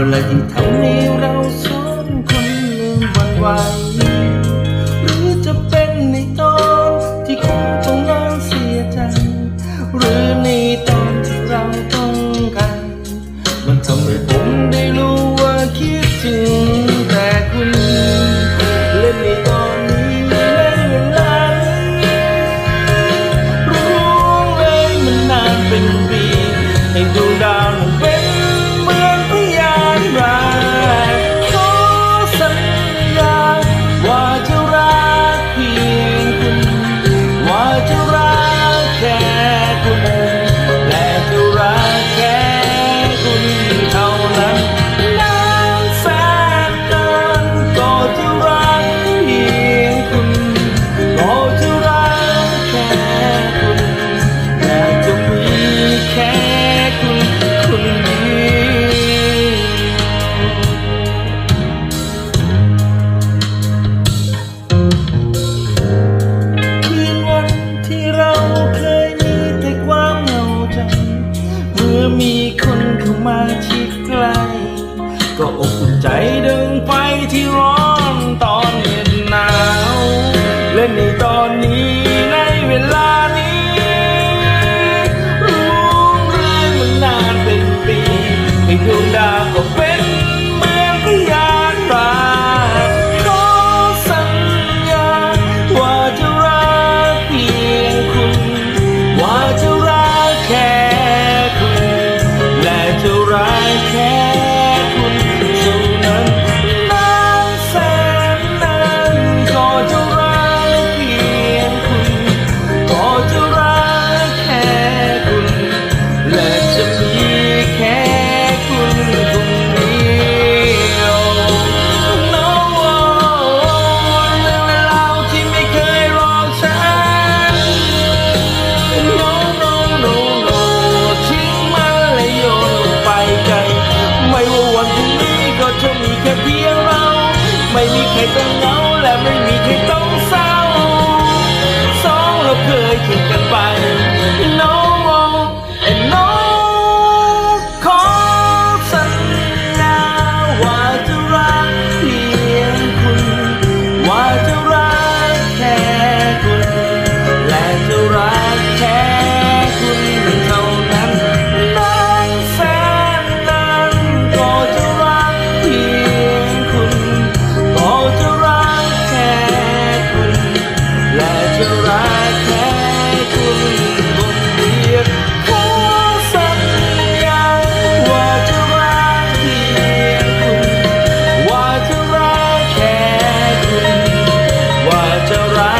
เวลาที่ทำให้เราสองคนลืมวันไหว มีคนเข้ามาที่ใกล้ ก็อบอุ่นใจดึงไปที่ร้อน 你还在吗？to right.